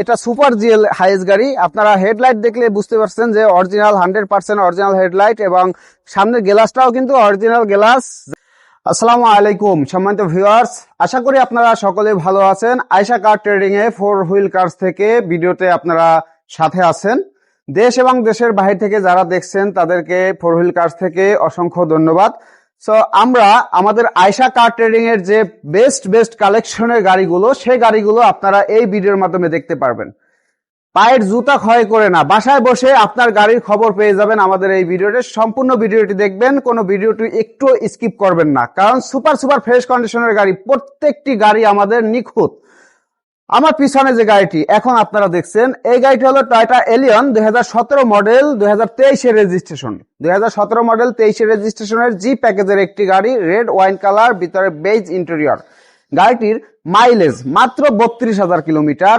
এটা super GL হাইস গাড়ি। আপনারা হেডলাইট দেখলে বুঝতে পারছেন যে original hundred percent original headlight এবং সামনের গ্লাসটাও কিন্তু অরিজিনাল গ্লাস। আসসালামু আলাইকুম, সম্মানিত ভিউয়ার্স। আশা করি আপনারা সকলে ভালো আছেন। আয়শা কার ট্রেডিং এ ফোর হুইল কার্স থেকে ভিডিওতে আপনারা সাথে আছেন। দেশ এবং দেশের বাহির থেকে যারা দেখছেন, তাদেরকে ফোর হুইল কার্স থেকে অসংখ্য ধন্যবাদ। সো আমরা আমাদের আয়সা কার ট্রেডিং এর যে বেস্ট বেস্ট কালেকশনের গাড়িগুলো, সেই গাড়িগুলো আপনারা এই ভিডিওর মাধ্যমে দেখতে পারবেন। পায়ের জুতা ক্ষয় করে না, বাসায় বসে আপনার গাড়ির খবর পেয়ে যাবেন আমাদের এই ভিডিওটি সম্পূর্ণ ভিডিওটি দেখবেন, কোনো ভিডিওটি একটু স্কিপ করবেন না। কারণ সুপার সুপার ফ্রেশ কন্ডিশনের গাড়ি, প্রত্যেকটি গাড়ি আমাদের নিখুঁত। আমার পিছনে যে গাড়িটি, এখন আপনারা দেখছেন, এই গাড়িটি হলো টয়টা এলিয়ন দু হাজার সতেরো মডেল দুই এর রেজিস্ট্রেশন দুই মডেল তেইশের রেজিস্ট্রেশনের জি প্যাকেজের একটি গাড়ি রেড ওয়াইন কালার ভিতরে বেজ ইন্টেরিয়র গাড়িটির মাইলেজ মাত্র বত্রিশ হাজার kilometre.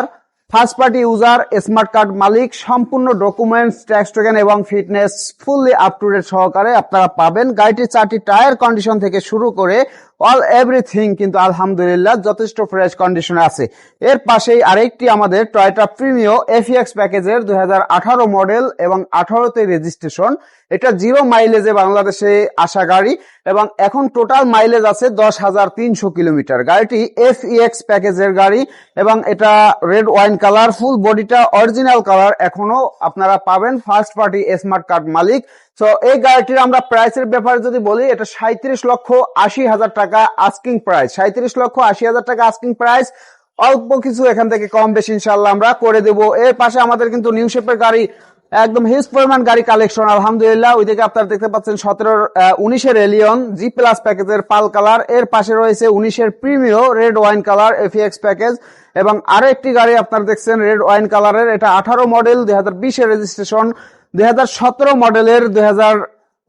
First party user smart card মালিক, সম্পূর্ণ ডকুমেন্টস ট্যাক্স টোকেন এবং fitness fully up to date সহকারে আপনারা পাবেন। গাড়িটির চারটি টায়ার কন্ডিশন থেকে শুরু করে অল এভরিথিং কিন্তু আলহামদুলিল্লাহ যথেষ্ট ফ্রেশ কন্ডিশনে আছে। এর পাশেই আরেকটি আমাদের টয়টা প্রিমিও এফিএক্স প্যাকেজের দু হাজার আঠারো মডেল এবং আঠারোতে রেজিস্ট্রেশন এটা জিরো মাইলেজে বাংলাদেশে আসা গাড়ি এবং এখন টোটাল মাইলেজ আছে দশ হাজার তিনশো কিলোমিটার। গাড়িটি এফইএক্স প্যাকেজের গাড়ি এবং এটা রেড ওয়াইন কালার ফুল বডিটা অরিজিনাল কালার এখনও আপনারা পাবেন। ফার্স্ট পার্টি স্মার্ট কার্ড মালিক। তো এই গাড়িটির আমরা প্রাইসের ব্যাপারে যদি বলি, এটা সাঁত্রিশ লক্ষ আশি হাজার টাকা আস্কিং প্রাইস সাঁত্রিশ লক্ষ আশি হাজার টাকা আস্কিং প্রাইস অল্প কিছু এখান থেকে কম বেশি ইনশাল্লাহ আমরা করে দেবো। এর পাশে আমাদের কিন্তু নিউ শেপের গাড়ি, একদম হিউজ পরিমাণ গাড়ি কালেকশন আলহামদুলিল্লাহ। ওইদিকে আপনারা দেখতে পাচ্ছেন সতেরো উনিশের এলিয়ন জি প্লাস প্যাকেজের পাল কালারের পাশে রয়েছে উনিশের Premio red wine colour FX package এবং আরও একটি গাড়ি আপনারা দেখছেন রেড ওয়াইন কালারের এটা আঠারো মডেল দুই হাজার বিশের রেজিস্ট্রেশন দুই হাজার সতেরো মডেলের দুই হাজার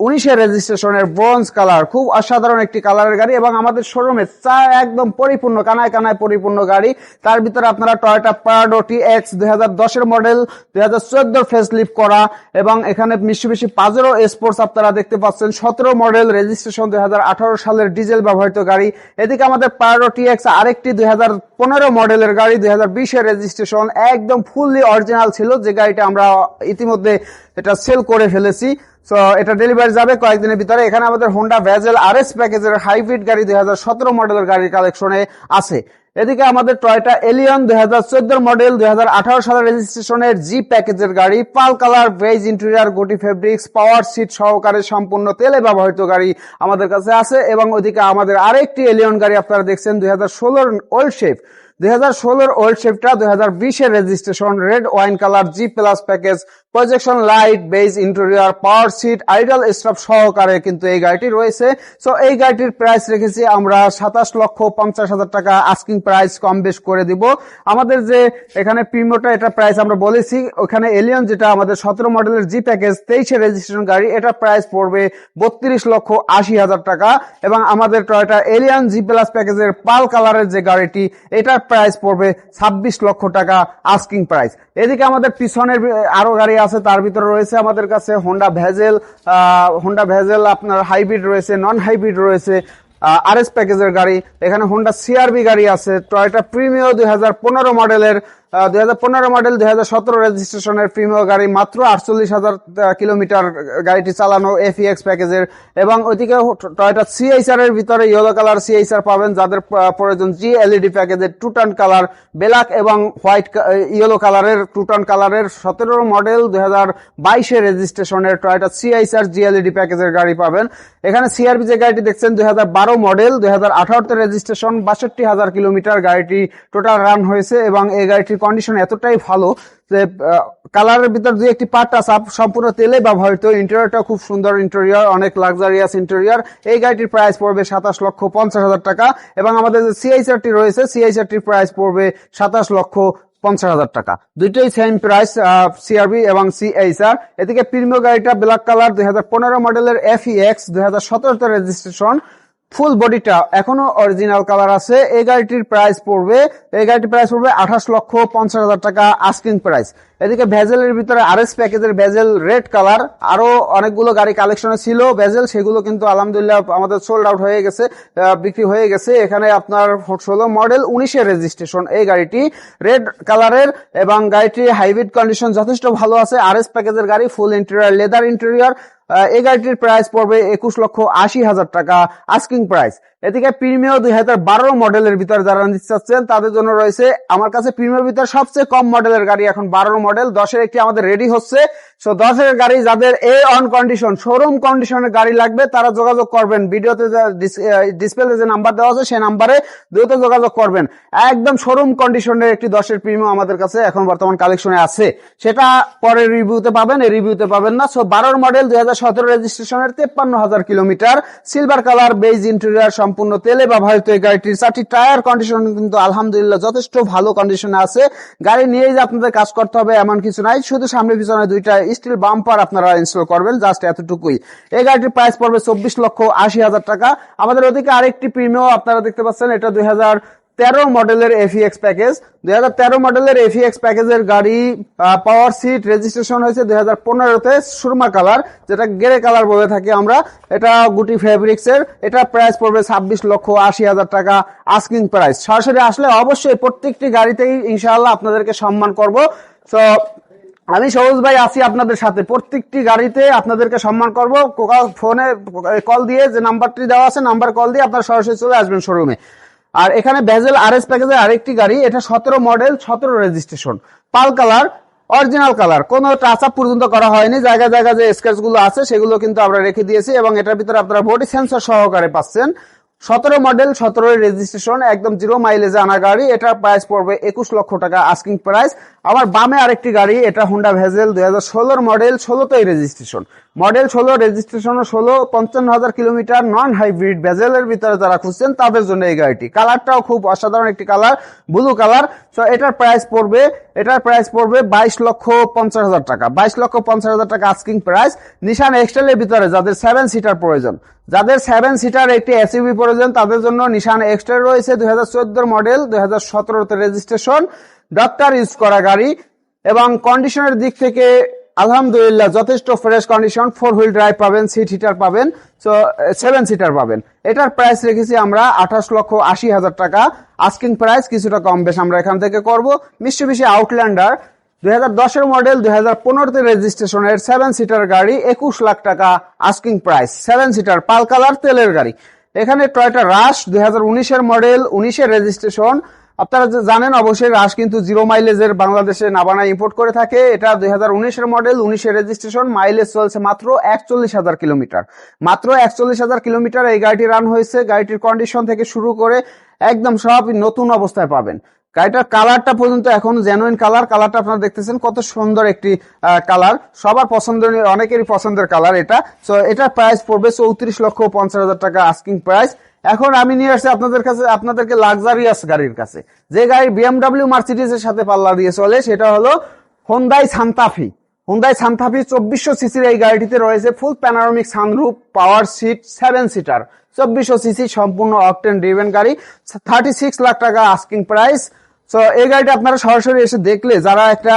উনিশের রেজিস্ট্রেশনের ব্রোঞ্জ কালার খুব অসাধারণ একটি কালারের গাড়ি এবং আমাদের শোরুমে চা একদম পরিপূর্ণ, কানায় কানায় পরিপূর্ণ গাড়ি। তার ভিতরে আপনারা টয়টা প্রাডো টি এক্স দুই হাজার দশের মডেল দুই হাজার চোদ্দোর ফেসলিপ করা এবং এখানে মিশি মিশি পাজেরো স্পোর্টস আপনারা দেখতে পাচ্ছেন। সতেরো মডেল রেজিস্ট্রেশন দুই হাজার আঠারো সালের ডিজেল ব্যবহৃত গাড়ি। এদিকে আমাদের প্রাডো টি এক্স আরেকটি দুই হাজার পনেরো মডেলের গাড়ি, দুই হাজার রেজিস্ট্রেশন একদম ফুললি অরিজিনাল ছিল। যে গাড়িটা আমরা ইতিমধ্যে এটা সেল করে ফেলেছি। সো এটা ডেলিভারি যাবে কয়েকদিনের ভিতরে। এখানে আমাদের হোন্ডা ভ্যাজেল আর এস প্যাকেজের হাইব্রিড গাড়ি দুই হাজার সতেরো মডেলের গাড়ির কালেকশনে আছে। এদিকে আমাদের টয়টা এলিয়ন দুই হাজার চোদ্দ মডেল দুই হাজার আঠারো সালের রেজিস্ট্রেশনের জি প্যাকেজের গাড়ি, পাল কালার ভেজ ইন্টেরিয়ার গোটি ফেব্রিক্স পাওয়ার সিট সহকারে সম্পূর্ণ তেলে ব্যবহৃত গাড়ি আমাদের কাছে আছে। এবং ওইদিকে আমাদের আরেকটি এলিয়ন গাড়ি আপনারা দেখছেন, দুই হাজার ষোলোর ওল্ড শেপ দুই হাজার ষোলোর ওল্ড শেপটা দুই হাজার বিশের registration red wine colour G plus package projection light beige interior power seat idle stop সহকারে কিন্তু এই গাড়িটি রয়েছে। সো এই গাড়িটির প্রাইস রেখেছি আমরা সাতাশ লক্ষ পঞ্চাশ হাজার টাকা। আস্কিং প্রাইস কম বেশ করে দিব। আমাদের যে এখানে প্রিমিওটা এটা প্রাইস আমরা বলেছি। ওখানে এলিয়ন যেটা আমাদের সতেরো মডেলের জি প্যাকেজ তেইশে রেজিস্ট্রেশন গাড়ি, এটা প্রাইস পড়বে বত্রিশ লক্ষ আশি হাজার টাকা। এবং আমাদের টয়টা এলিয়ন জি প্লাস প্যাকেজের পাল কালারের যে গাড়িটি, এটার প্রাইস পড়বে ছাব্বিশ লক্ষ টাকা আস্কিং প্রাইস এদিকে আমাদের পিছনের আরও গাড়ি আছে, তার ভিতরে রয়েছে আমাদের কাছে হোন্ডা ভেজেল হোন্ডা ভেজেল আপনার হাইব্রিড রয়েছে নন হাইব্রিড রয়েছে আর এস প্যাকেজের গাড়ি। এখানে হোন্ডা সিআরবি গাড়ি আছে টয়টা প্রিমিয়ার দুই হাজার পনেরো মডেলের দুই হাজার পনেরো মডেল দুই হাজার সতেরো রেজিস্ট্রেশনের প্রিমিয় গাড়ি, মাত্র আটচল্লিশ হাজার কিলোমিটার গাড়িটি চালানো এফিএক্স প্যাকেজের এবং ওইদিকে টয়টা সিএইচআর এর ভিতরে ইয়েলো কালার সিএইচআর পাবেন, যাদের প্রয়োজন জি এলইডি প্যাকেজের টুটান কালার ব্ল্যাক এবং হোয়াইট ইয়েলো কালারের টুটান কালারের সতেরো মডেল দুই হাজার বাইশে রেজিস্ট্রেশনের টয়টা সিআইসআর জি এলইডি প্যাকেজের গাড়ি পাবেন। এখানে সিআরবি যে গাড়িটি দেখছেন, দুই বারো মডেল দুই হাজার আঠারোতে রেজিস্ট্রেশন বাষট্টি হাজার কিলোমিটার গাড়িটি টোটাল রান হয়েছে। এবং এই গাড়িটির কন্ডিশন এতটাই ভালো যে কালারের ভিতর দুই একটি পার্ট আছে সম্পূর্ণ তেলে ব্যবহৃত। ইন্টেরিয়রটা খুব সুন্দর ইন্টেরিয়র অনেক লাক্সারিয়াস ইন্টেরিয়র এই গাড়িটির প্রাইস পড়বে সাতাশ লক্ষ পঞ্চাশ হাজার টাকা এবং আমাদের যে সিআইসারটি রয়েছে সিআইসারটির প্রাইস পড়বে সাতাশ লক্ষ পঞ্চাশ হাজার টাকা। দুইটাই সেম প্রাইস সিআরবি এবং সিএইচআর এদিকে প্রিমিয় গাড়িটা ব্ল্যাক কালার দুই হাজার পনেরো মডেলের এফ এক্স দুই রেজিস্ট্রেশন ফুল বডিটা এখনও অরিজিনাল কালার আছে। এই গাড়িটির প্রাইস পড়বে, এই গাড়িটির প্রাইস পড়বে আঠাশ লক্ষ পঞ্চাশ হাজার টাকা আস্কিং প্রাইস এদিকে ভেজেলের ভিতরে আর এস প্যাকেজের ভেজেল রেড কালার। আরও অনেকগুলো গাড়ি কালেকশনে ছিল ভেজেল, সেগুলো কিন্তু আলহামদুলিল্লাহ আমাদের সোল্ড আউট হয়ে গেছে বিক্রি হয়ে গেছে। এখানে আপনার ষোলো মডেল উনিশের রেজিস্ট্রেশন এই গাড়িটি রেড কালারের এবং গাড়িটি হাইব্রিড কন্ডিশন যথেষ্ট ভালো আছে। আর এস প্যাকেজের গাড়ি ফুল ইন্টেরিয়ার লেদার ইন্টেরিয়ার এই গাড়িটির প্রাইস পড়বে একুশ লক্ষ আশি হাজার টাকা আস্কিং প্রাইস এদিকে প্রিমিয়ার দুই হাজার বারো মডেলের ভিতরে যারা নিতে চাচ্ছেন, তাদের জন্য রয়েছে আমার কাছে প্রিমিয়ার ভিতরে সবচেয়ে কম মডেলের গাড়ি এখন বারো মডেল দশের একটি আমাদের রেডি হচ্ছে। সো দশের গাড়ি যাদের এ অন কন্ডিশন শোরুম কন্ডিশনের গাড়ি লাগবে, তারা যোগাযোগ করবেন। ভিডিওতে ডিসপ্লেতে যে নাম্বার দেওয়া আছে সেই নাম্বারে দ্রুত যোগাযোগ করবেন। একদম শোরুম কন্ডিশনের একটি দশের প্রিমিয়াম আমাদের কাছে এখন বর্তমান কালেকশনে আছে। সেটা পরে রিভিউতে পাবেন, এই রিভিউতে পাবেন না। সো বারোর মডেল দুই হাজার সতেরো রেজিস্ট্রেশনের তেপ্পান্ন হাজার kilometre silver colour beige interior সম্পূর্ণ তেলে ব্যবহৃত এই গাড়িটির চারটি টায়ার কন্ডিশন কিন্তু আলহামদুলিল্লাহ যথেষ্ট ভালো কন্ডিশনে আছে। গাড়ি নিয়ে যে আপনাদের কাজ করতে হবে এমন কিছু নাই, শুধু সামনে পিছনে দুইটা স্টিল বাম্পার আপনারা ইনস্টল করবেন জাস্ট এতটুকুই। এই গাড়িটির প্রাইস পড়বে চব্বিশ লক্ষ আশি হাজার টাকা। আমাদের ওদিকে আরেকটি প্রিমিয়াম আপনারা দেখতে পাচ্ছেন, এটা দুই হাজার তেরো মডেলের এফিএক্স প্যাকেজ দুই হাজার তেরো মডেলের এফিএক্স প্যাকেজের গাড়ি পাওয়ার সিট রেজিস্ট্রেশন হয়েছে দুই হাজার পনেরোতে সুরমা কালার, যেটা গেরে কালার বলে থাকি আমরা। এটা গুটি ফেব্রিক্স এর। এটা প্রাইস পড়বে ছাব্বিশ লক্ষ আশি হাজার টাকা আস্কিং প্রাইস সরাসরি আসলে অবশ্যই প্রত্যেকটি গাড়িতেই ইনশাআল্লাহ আপনাদেরকে সম্মান করব। তো আমি সবুজ ভাই আছি আপনাদের সাথে। প্রত্যেকটি গাড়িতে আপনাদেরকে সম্মান করব। ফোনে কল দিয়ে যে নাম্বারটি দেওয়া আছে নাম্বার কল দিয়ে আপনারা সরাসরি চলে আসবেন শোরুমে আর এখানে ভেজেল আর এস প্যাকেজের আরেকটি গাড়ি, এটা সতেরো মডেল, সতেরো registration pearl colour original colour. কোনো টাচ আপ পর্যন্ত করা হয়নি, জায়গায় জায়গায় যে স্কেচগুলো আছে, সেগুলো কিন্তু আমরা রেখে দিয়েছি এবং এটার ভিতরে আপনারা বডি সেন্সর সহকারে পাচ্ছেন। সতেরো মডেল সতেরো রেজিস্ট্রেশন একদম জিরো মাইলেজে আনা গাড়ি। এটার প্রাইস পড়বে একুশ লক্ষ টাকা আস্কিং প্রাইস আবার বামে আরেকটি গাড়ি, এটা হুন্ডা ভেজেল দুই হাজার ষোলোর মডেল ষোলোতেই রেজিস্ট্রেশন মডেল ষোলো রেজিস্ট্রেশন ষোলো, পঞ্চান্ন হাজার কিলোমিটার নন হাইব্রিড ভেজেলের ভিতরে যারা খুঁজছেন, তাদের জন্য এই গাড়িটি। কালারটাও খুব অসাধারণ একটি কালার ব্লু কালার তো এটার প্রাইস পড়বে, এটার প্রাইস পড়বে বাইশ লক্ষ পঞ্চাশ হাজার টাকা। বাইশ লক্ষ পঞ্চাশ হাজার টাকা আস্কিং প্রাইস নিশান এক্সটেলের ভিতরে যাদের সেভেন সিটার প্রয়োজন, যাদের সেভেন সিটার একটি এসইউভি প্রয়োজন, তাদের জন্য নিশান এক্সট্রা রয়েছে দুই মডেল দুই হাজার রেজিস্ট্রেশন ডক্টর ইউজ করা গাড়ি এবং কন্ডিশনের দিক থেকে আলহামদুলিল্লাহ যথেষ্ট fresh condition four wheel drive পাবেন সিট হিটার পাবেন সেভেন সিটার পাবেন। এটার প্রাইস রেখেছি আমরা আঠাশ লক্ষ আশি হাজার টাকা। আস্কিং প্রাইস কিছুটা কম বেশ আমরা এখান থেকে করব। মিষ্টি আউটল্যান্ডার দুই হাজার দশের মডেল দুই হাজার পনেরোতে রেজিস্ট্রেশনের সেভেন সিটার গাড়ি, একুশ লাখ টাকা asking price seven seater pearl colour, তেলের গাড়ি। এখানে টয়টা রাশ, দুই উনিশের মডেল, উনিশের রেজিস্ট্রেশন আপনারা জানেন, অবশ্যই রাশ কিন্তু জিরো মাইলেজের বাংলাদেশে নাবানা ইম্পোর্ট করে থাকে। এটা দুই উনিশের মডেল, উনিশের রেজিস্ট্রেশন মাইলেজ চলছে মাত্র একচল্লিশ হাজার কিলোমিটার। মাত্র একচল্লিশ হাজার কিলোমিটার এই গাড়িটি রান হয়েছে। গাড়িটির কন্ডিশন থেকে শুরু করে একদম সব নতুন অবস্থায় পাবেন। গাড়িটার কালারটা পর্যন্ত এখন জেনুইন কালার কালারটা আপনারা দেখতেছেন, কত সুন্দর একটি কালার সবার পছন্দের, অনেকেরই পছন্দের কালার এটা। সো এটার প্রাইস পড়বে চৌত্রিশ লক্ষ পঞ্চাশ হাজার টাকা আস্কিং প্রাইস এখন আমি নিয়ে আসছি আপনাদের কাছে, আপনাদেরকে লাক্সারিয়াস গাড়ির কাছে। যে গাড়ি বিএমডাব্লিউ মার্সিডিজের সাথে পাল্লা দিয়ে চলে, সেটা হলো হোন্দাই সান্তাফি হুন্দাই সান্থাফি চব্বিশশো সিসির এই গাড়িটিতে রয়েছে full panoramic sunroof power seat seven seater চব্বিশশো সিসি সম্পূর্ণ অকটেন ড্রিভেন গাড়ি থার্টি সিক্স লাখ টাকা আস্কিং প্রাইস তো এই গাড়িটা আপনারা সরাসরি এসে দেখলে যারা একটা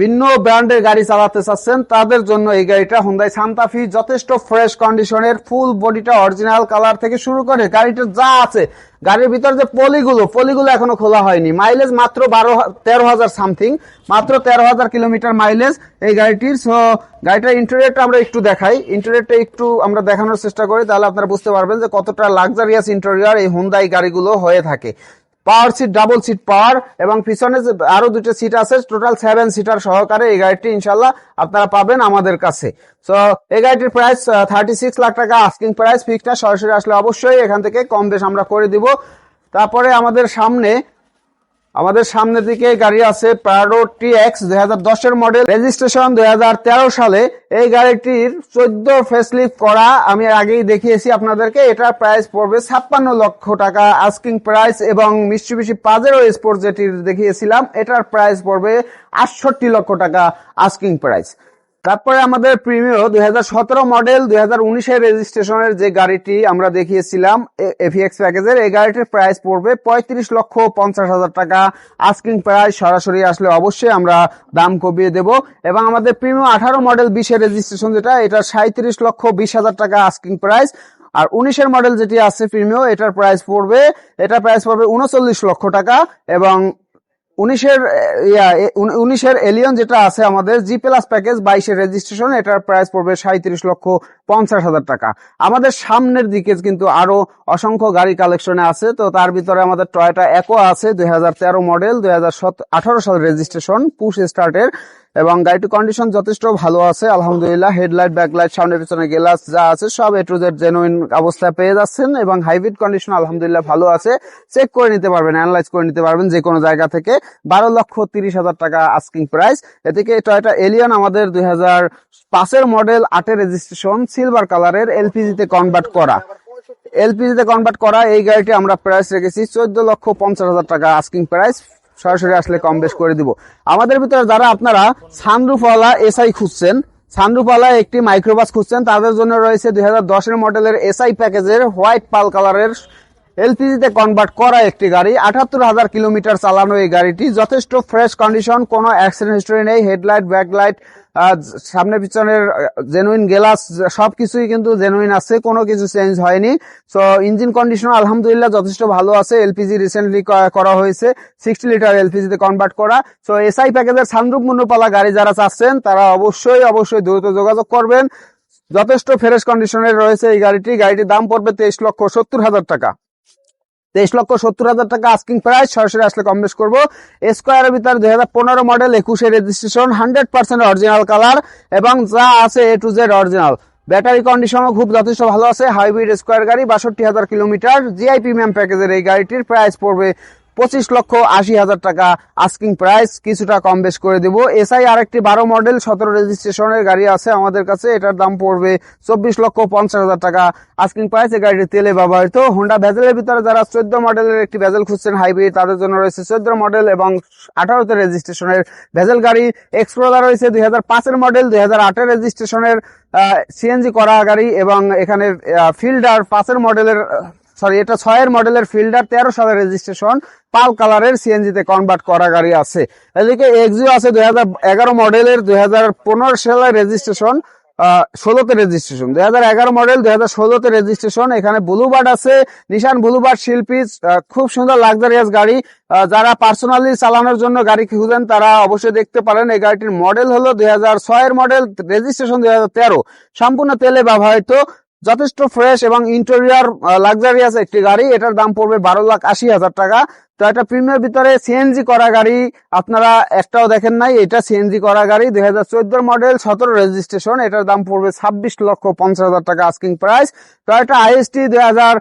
ভিন্ন ব্র্যান্ডের গাড়ি চালাতে চাচ্ছেন, তাদের জন্য এই গাড়িটা হুন্দাই সান্তাফি যথেষ্ট ফ্রেশ কন্ডিশনের ফুল বডিটা অরিজিনাল কালার থেকে শুরু করে গাড়িটা যা আছে, গাড়ির ভিতর যে পলিগুলো পলিগুলো এখনও খোলা হয়নি। মাইলেজ মাত্র বারো তেরো হাজার সামথিং মাত্র তেরো হাজার কিলোমিটার মাইলেজ এই গাড়িটির। সো গাড়িটার ইন্টারিয়ারটা আমরা একটু দেখাই। ইন্টারিয়ারটা একটু আমরা দেখানোর চেষ্টা করি, তাহলে আপনারা বুঝতে পারবেন যে কতটা লাক্সারিয়াস ইন্টেরিয়ার এই হুন্দাই গাড়িগুলো হয়ে থাকে। Power seat, double seat power এবং পিছনে আরও দুটো সিট আছে টোটাল সেভেন সিটার সহকারে এই গাড়িটি ইনশাল্লাহ আপনারা পাবেন আমাদের কাছে। তো এই গাড়িটির প্রাইস থার্টি সিক্স লাখ টাকা আস্কিং প্রাইস ফিক্সটা সরাসরি আসলে অবশ্যই এখান থেকে কম বেশ আমরা করে দিব। তারপরে আমাদের সামনে আমাদের সামনের দিকে গাড়ি আছে প্রাডো টি এক্স দুই দশের মডেল রেজিস্ট্রেশন দুই সালে এই গাড়িটির চোদ্দ ফেসলিফ করা আমি আগেই দেখিয়েছি আপনাদেরকে। এটার প্রাইস পড়বে ছাপ্পান্ন লক্ষ টাকা। আস্কিং প্রাইস এবং মিষ্টি পাজেরো স্পোর্ট যেটির দেখিয়েছিলাম, এটার প্রাইস পড়বে আটষট্টি লক্ষ টাকা। আস্কিং প্রাইস তারপরে আমাদের প্রিমিও দুই মডেল দুই হাজার রেজিস্ট্রেশনের যে গাড়িটি আমরা দেখিয়েছিলাম এফিএক্স প্যাকেজের, এই গাড়িটির প্রাইস পড়বে পঁয়ত্রিশ লক্ষ পঞ্চাশ হাজার টাকা। আস্কিং প্রাইস সরাসরি আসলে অবশ্যই আমরা দাম কমিয়ে দেব। এবং আমাদের প্রিমিও আঠারো মডেল বিশের রেজিস্ট্রেশন যেটা, এটা সাঁত্রিশ লক্ষ বিশ হাজার টাকা আস্কিং প্রাইস। আর উনিশের মডেল যেটি আছে প্রিমিও, এটার প্রাইস পড়বে এটার প্রাইস পড়বে উনচল্লিশ লক্ষ টাকা। এবং উনিশের ইয়া উনিশের এলিয়ন যেটা আছে আমাদের জি প্লাস প্যাকেজ বাইশের রেজিস্ট্রেশন এটার প্রাইস পড়বে সাঁত্রিশ লক্ষ পঞ্চাশ হাজার টাকা। আমাদের সামনের দিকে কিন্তু আরও অসংখ্য গাড়ি কালেকশনে আছে, তো তার ভিতরে আমাদের টয়টা একো আছে, দুই হাজার তেরো মডেল দুই সালের রেজিস্ট্রেশন পুশ স্টার্টের এবং গাড়িটির কন্ডিশন যথেষ্ট ভালো আছে, আলহামদুলিল্লাহ। হেডলাইট ব্যাকলাইট সামনের পিছনে গ্লাস যা আছে, সব এ টু জেড জেনুইন অবস্থায় পেয়ে যাচ্ছেন এবং হাইব্রিড কন্ডিশন আলহামদুলিল্লাহ ভালো আছে। চেক করে নিতে পারবেন অ্যানালাইজ করে নিতে পারবেন যে কোনো জায়গা থেকে। বারো লক্ষ তিরিশ হাজার টাকা আস্কিং প্রাইস এদিকে টয়টা এলিয়ন আমাদের দুই হাজার পাঁচের মডেল আটের রেজিস্ট্রেশন সিলভার কালারের এলপিজি তে কনভার্ট করা। এলপিজিতে কনভার্ট করা, এই গাড়িটি আমরা প্রাইস রেখেছি চোদ্দ লক্ষ পঞ্চাশ হাজার টাকা আস্কিং প্রাইস সরাসরি আসলে কম বেশ করে দিব। আমাদের ভিতরে যারা আপনারা সানরুফওয়ালা এসআই খুঁজছেন সানরুফওয়ালা একটি মাইক্রোবাস খুঁজছেন, তাদের জন্য রয়েছে দুই হাজার দশের মডেলের এসআই প্যাকেজের হোয়াইট পাল কালারের এলপিজিতে কনভার্ট করা একটি গাড়ি। আঠাত্তর হাজার কিলোমিটার চালানো এই গাড়িটি। যথেষ্ট ফ্রেশ কন্ডিশন কোনো অ্যাক্সিডেন্ট হিস্টোরি নেই হেডলাইট ব্যাকলাইট সামনে পিছনের জেনুইন গ্লাস সবকিছুই কিন্তু জেনুইন আছে, কোনো কিছু চেঞ্জ হয়নি। সো ইঞ্জিন কন্ডিশন আলহামদুলিল্লাহ যথেষ্ট ভালো আছে। এলপিজি রিসেন্টলি করা হয়েছে সিক্সটি লিটার এলপিজিতে কনভার্ট করা। সো এসআই প্যাকেজের সানরূপ মুন্নপালা গাড়ি যারা চাচ্ছেন, তারা অবশ্যই অবশ্যই দ্রুত যোগাযোগ করবেন। যথেষ্ট ফ্রেশ কন্ডিশনের রয়েছে এই গাড়িটি। গাড়িটির দাম পড়বে তেইশ লক্ষ সত্তর হাজার টাকা। তেইশ লক্ষ সত্তর হাজার টাকা আস্কিং প্রাইস সরাসরি আসলে কম বেশ করব। স্কোয়ারের ভিতরে দুই হাজার পনেরো মডেল একুশে registration hundred percent original colour এবং যা আছে A to Z original battery কন্ডিশনও খুব যথেষ্ট ভালো আছে হাইব্রিড স্কোয়ার গাড়ি, বাষট্টি হাজার কিলোমিটার জিআই প্রিমিয়াম প্যাকেজের এই গাড়িটির প্রাইস পড়বে পঁচিশ লক্ষ আশি হাজার টাকা আস্কিং প্রাইস কিছুটা কম বেশ করে দেব। এসআই আরেকটি বারো মডেল সতেরো রেজিস্ট্রেশনের গাড়ি আছে আমাদের কাছে। এটার দাম পড়বে চব্বিশ লক্ষ পঞ্চাশ হাজার টাকা। আস্কিং প্রাইস এই গাড়িটি তেলে ব্যবহৃত হোন্ডা ভেজেলের ভিতরে যারা চোদ্দ মডেলের একটি ভেজেল খুঁজছেন হাইব্রিড তাদের জন্য রয়েছে চোদ্দ মডেল এবং আঠারোতে রেজিস্ট্রেশনের ভেজেল গাড়ি। এক্সপ্লোরার রয়েছে দুই হাজার পাঁচের মডেল দুই হাজার আটের রেজিস্ট্রেশনের সিএনজি করা গাড়ি এবং এখানে ফিল্ডার পাঁচের মডেলের সরি এটা ছয়ের মডেলের ফিল্ডার তেরো সালের রেজিস্ট্রেশন পাল কালারের সিএনজি তে কনভার্ট করা গাড়ি আছে। এদিকে এক্সিও আছে দুই হাজার এগারো মডেলের দুই সালের রেজিস্ট্রেশন ষোলোতে রেজিস্ট্রেশন দুই হাজার এগারো মডেল, দুই হাজার ষোলোতে রেজিস্ট্রেশন এখানে ব্লুবার্ড আছে নিশান ব্লুবার্ড শিল্পী খুব সুন্দর লাক্সারিয়াস গাড়ি। যারা পার্সোনালি চালানোর জন্য গাড়ি খুঁজেন, তারা অবশ্যই দেখতে পারেন। এই গাড়িটির মডেল হলো দুই হাজার ছয়ের মডেল রেজিস্ট্রেশন দুই হাজার তেরো। সম্পূর্ণ তেলে ব্যবহৃত, যথেষ্ট ফ্রেশ এবং ইন্টেরিয়ার লাক্সারিয়াস একটি গাড়ি। এটার দাম পড়বে বারো লাখ আশি হাজার টাকা। তো এটা প্রিমিয়ার ভিতরে সিএনজি করা গাড়ি আপনারা একটাও দেখেন নাই, এটা সিএনজি করা গাড়ি, দুই হাজার চোদ্দ মডেল সতেরো রেজিস্ট্রেশন এটার দাম পড়বে ছাব্বিশ লক্ষ পঞ্চাশ হাজার টাকা আস্কিং প্রাইস তো এটা আইএসটি দুই হাজার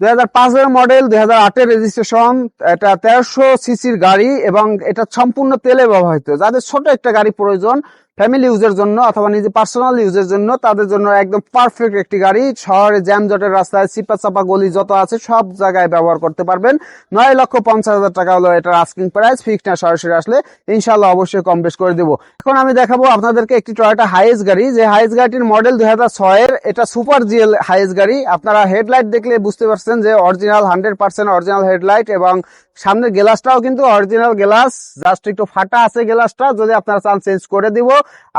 দুই হাজার পাঁচের মডেল দুই হাজার আটের রেজিস্ট্রেশন এটা তেরোশো সিসির গাড়ি এবং এটা সম্পূর্ণ তেলে ব্যবহৃত। যাদের ছোট একটা গাড়ি প্রয়োজন ফ্যামিলি ইউজের জন্য অথবা নিজে পার্সোনাল ইউজের জন্য তাদের জন্য একদম পারফেক্ট একটি গাড়ি। শহরে জ্যাম জটের রাস্তায় চিপা চাপা গলি যত আছে সব জায়গায় ব্যবহার করতে পারবেন। নয় লক্ষ পঞ্চাশ হাজার টাকা হলো এটার আস্কিং প্রাইস ফিক্সড না, সরাসরি আসলে ইনশাল্লাহ অবশ্যই কম বেশ করে দেবো। এখন আমি দেখাবো আপনাদেরকে একটি টয়োটা হাইস গাড়ি। যে হাইস গাড়িটির মডেল দুই হাজার ছয়ের এটা সুপার জিএল হাইস গাড়ি। আপনারা হেডলাইট দেখলে বুঝতে পারছেন যে original hundred percent original headlight এবং সামনের গ্লাসটাও কিন্তু অরিজিনাল গ্লাস জাস্ট একটু ফাটা আছে গ্লাসটা যদি আপনারা চান চেঞ্জ করে দিব।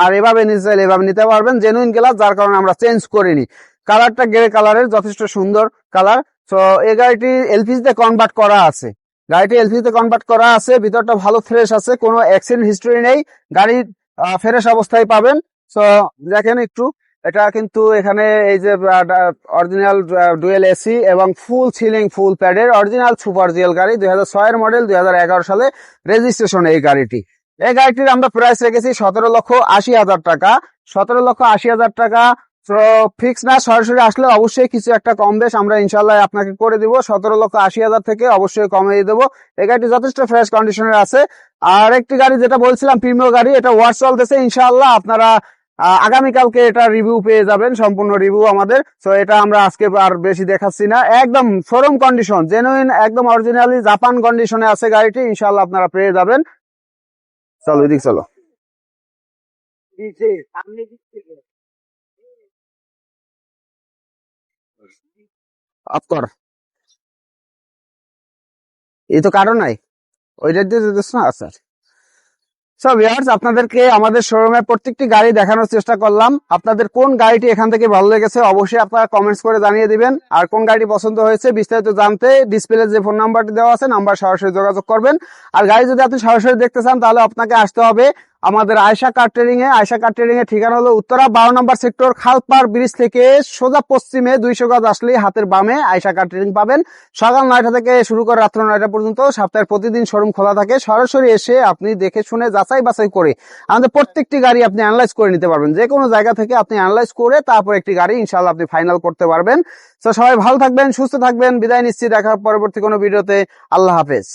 আর এভাবে নিতে চাইলে এভাবে নিতে পারবেন জেনুইন গ্লাস যার কারণে আমরা চেঞ্জ করিনি। কালারটা গ্রে কালারের যথেষ্ট সুন্দর কালার তো এই গাড়িটি এলপিজিতে কনভার্ট করা আছে। গাড়িটি এলপিজিতে কনভার্ট করা আছে, ভিতরটা ভালো ফ্রেশ আছে, কোনো অ্যাক্সিডেন্ট হিস্টরি নেই। গাড়ি ফ্রেশ অবস্থায় পাবেন। তো দেখেন একটু, এটা কিন্তু এখানে এই যে অরিজিনাল ডুয়েল এসি এবং ফুল সিলিং ফুল প্যাডের অরিজিনাল সুপার জিএল গাড়ি, দুই হাজার ছয়ের মডেল দুই হাজার এগারো সালে রেজিস্ট্রেশন এই গাড়িটি। এই গাড়িটির আমরা প্রাইস রেখেছি সতেরো লক্ষ আশি হাজার টাকা। সতেরো লক্ষ আশি হাজার টাকা ফিক্স না, সরাসরি আসলে অবশ্যই কিছু একটা কম বেশ আমরা ইনশাল্লাহ আপনাকে করে দিব। সতেরো লক্ষ আশি হাজার থেকে অবশ্যই কমিয়ে দেবো। এই গাড়িটি যথেষ্ট ফ্রেশ কন্ডিশনের আছে। আর একটি গাড়ি যেটা বলছিলাম প্রিমিয় গাড়ি, এটা ওয়ার্ক চলতেছে ইনশাল্লাহ আপনারা আগামীকালকে এটা রিভিউ পেয়ে যাবেন, সম্পূর্ণ রিভিউ আমাদের। তো এটা আমরা আজকে আর বেশি দেখাচ্ছি না। একদম শোরুম কন্ডিশন জেনুইন একদম অরিজিনালি জাপান কন্ডিশনে আছে গাড়িটি ইনশাল্লাহ আপনারা পেয়ে যাবেন। চলো ওইদিক চলো। কর। এই তো কারও নাই। ওইটা দিয়ে যেতেছ না আচ্ছা। সব ইয়ার্স আপনাদেরকে আমাদের শোরুমে প্রত্যেকটি গাড়ি দেখানোর চেষ্টা করলাম। আপনাদের কোন গাড়িটি এখান থেকে ভালো লেগেছে অবশ্যই আপনারা কমেন্টস করে জানিয়ে দিবেন। আর কোন গাড়িটি পছন্দ হয়েছে বিস্তারিত জানতে ডিসপ্লে যে ফোন নাম্বারটি দেওয়া আছে নাম্বার সরাসরি যোগাযোগ করবেন। আর গাড়ি যদি আপনি সরাসরি দেখতে চান, তাহলে আপনাকে আসতে হবে আমাদের আয়সা কার ট্রেডিং এ আয়সা কার ট্রেডিং এর ঠিকানা হলো উত্তরা বারো নম্বর সেক্টর খালপার ব্রিজ থেকে সোজা পশ্চিমে দুইশো গজ আসলেই হাতের বামে আয়সা কার ট্রেডিং পাবেন। সকাল নয়টা থেকে শুরু করে রাত্র নয়টা পর্যন্ত সপ্তাহের প্রতিদিন শোরুম খোলা থাকে। সরাসরি এসে আপনি দেখে শুনে যাচাই বাছাই করে আমাদের প্রত্যেকটি গাড়ি আপনি অ্যানালাইজ করে নিতে পারবেন। যে কোনো জায়গা থেকে আপনি অ্যানালাইজ করে তারপর একটি গাড়ি ইনশাল্লাহ আপনি ফাইনাল করতে পারবেন। তো সবাই ভালো থাকবেন, সুস্থ থাকবেন। বিদায় নিশ্চিত দেখা পরবর্তী কোনো ভিডিওতে আল্লাহ হাফেজ।